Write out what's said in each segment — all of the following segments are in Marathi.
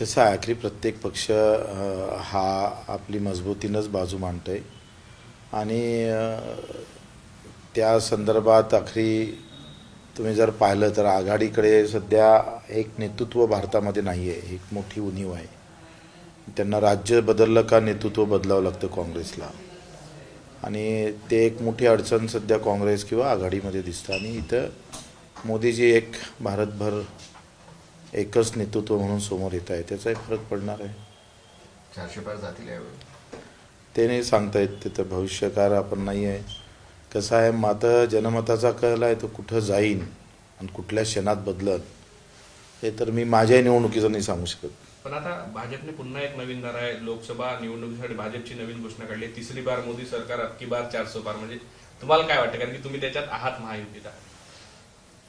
कसं आहे आखरी प्रत्येक पक्ष हा आपली मजबूतीनंच बाजू मांडतोय. आणि त्या संदर्भात आखरी तुम्ही जर पाहिलं तर आघाडीकडे सध्या एक नेतृत्व भारतामध्ये नाही आहे एक मोठी उणीव आहे. त्यांना राज्य बदललं का नेतृत्व बदलावं लागतं काँग्रेसला? आणि ते एक मोठी अडचण सध्या काँग्रेस किंवा आघाडीमध्ये दिसतं. आणि इथं मोदीजी एक भारतभर एकच नेतृत्व म्हणून समोर येत आहे. त्याचाही फरक पडणार आहे. चारशे पार जातील ते नाही सांगता येत तिथं भविष्यकार आपण नाही आहे. कसं आहे मत जनमताचा कल आहे तो कुठं जाईन आणि कुठल्या क्षणात बदलत हे तर मी माझ्या निवडणुकीचं नाही सांगू शकत. पण आता भाजपने पुन्हा एक नवीन धारा आहे. लोकसभा निवडणुकीसाठी भाजपची नवीन घोषणा काढली. आहे. तिसरी बार मोदी सरकार अबकी बार चारसो पार म्हणजे तुम्हाला काय वाटतं? कारण की तुम्ही त्याच्यात आहात महायुतीत.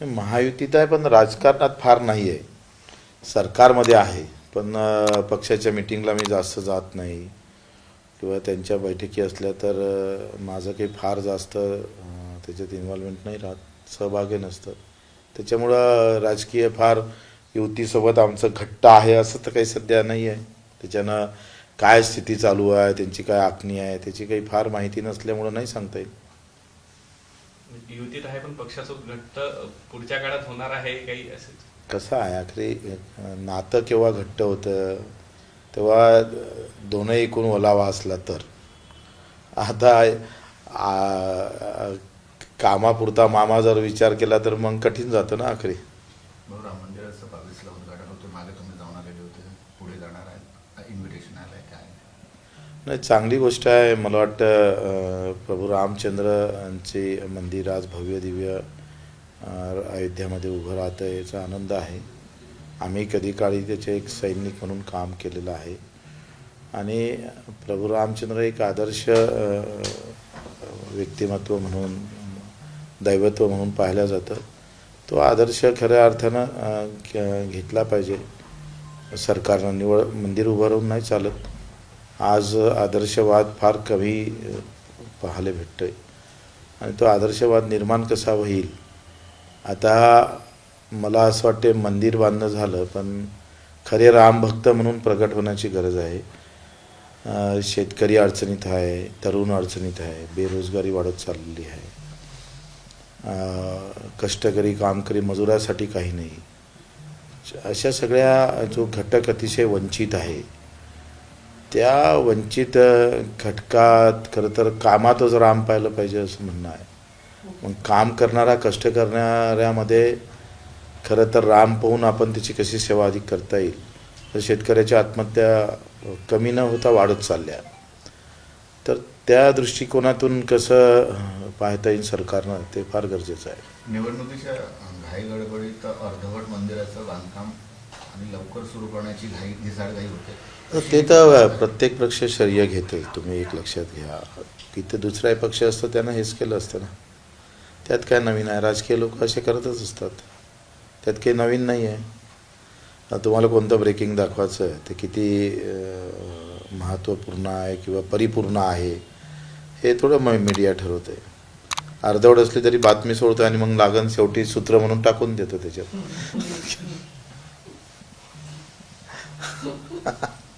महायुतीत आहे पण राजकारणात फार नाही आहे. सरकारमध्ये आहे पण पक्षाच्या मिटिंगला मी जास्त जात नाही. किंवा त्यांच्या बैठकी असल्या तर माझं काही फार जास्त त्याच्यात इन्व्हॉल्वमेंट नाही राहत. सहभागी नसतं. त्याच्यामुळं राजकीय फार युतीसोबत आमचं घट्ट आहे असं तर काही सध्या नाही आहे त्याच्यानं काय स्थिती चालू आहे त्यांची काय आखणी आहे त्याची काही फार माहिती नसल्यामुळं नाही सांगता येईल युतीत आहे पण पक्षाचं घट्ट पुढच्या काळात होणार आहे काही असं. कसं आहे आखरी नातं केव्हा घट्ट होतं? तेव्हा दोनही एकूण ओलावा असला तर. आता कामापुरता मामा जर विचार केला तर मग कठीण जातं ना आखरी. राम मंदिराचं बावीसला उद्घाटन होतं. मागे तुम्ही जाऊन आलेले होते. पुढे जाणार आहे. इन्व्हिटेशन आलंय काय? नाही चांगली गोष्ट आहे. मला वाटतं प्रभू रामचंद्र यांचे मंदिर आज भव्य दिव्य अयोध्यामध्ये उभं राहतं याचा आनंद आहे. आम्ही कधी काळी त्याचे एक सैनिक म्हणून काम केलेलं आहे. आणि प्रभू रामचंद्र एक आदर्श व्यक्तिमत्व म्हणून दैवत्व म्हणून पाहिलं जातं. तो आदर्श खऱ्या अर्थानं घेतला पाहिजे. सरकारनं निवड मंदिर उभं राहून नाही चालत. आज आदर्शवाद फार कमी पाहायला भेटतो आहे आणि तो आदर्शवाद निर्माण कसा होईल? आता मला असं वाटते मंदिर बांधणं झालं पण खरे रामभक्त म्हणून प्रगट होण्याची गरज आहे. शेतकरी अडचणीत आहे तरुण अडचणीत आहे बेरोजगारी वाढत चाललेली आहे. कष्टकरी कामकरी मजुरासाठी काही नाही. अशा सगळ्या जो घटक अतिशय वंचित आहे त्या वंचित घटकात खरं तर कामातच राम पाहिलं पाहिजे असं म्हणणं आहे. मग काम करणारा कष्ट करणाऱ्यामध्ये खरं तर राम पाहून आपण त्याची कशी सेवा अधिक करता येईल? तर शेतकऱ्याच्या आत्महत्या कमी न होता वाढत चालल्या. तर त्या दृष्टिकोनातून कसं पाहता येईल सरकारनं ते फार गरजेचं आहे. निवडणुकीच्या घाई गडबडीत अर्धवट मंदिराचं बांधकाम आणि लवकर सुरू करण्याची घाई घिसाड घाई होते. ते तर प्रत्येक पक्ष श्रेय घेते तुम्ही एक लक्षात घ्या. इथे दुसरा पक्ष असतं त्यानं हेच केलं असतं ना. त्यात काय नवीन आहे? राजकीय लोक असे करतच असतात. त्यात काही नवीन नाही आहे तुम्हाला कोणतं ब्रेकिंग दाखवायचं आहे? ते किती महत्त्वपूर्ण आहे किंवा परिपूर्ण आहे हे थोडं म मीडिया ठरवते अर्धवट असली तरी बातमी सोडतो आणि मग लागण शेवटी सूत्र म्हणून टाकून देतो त्याच्यात.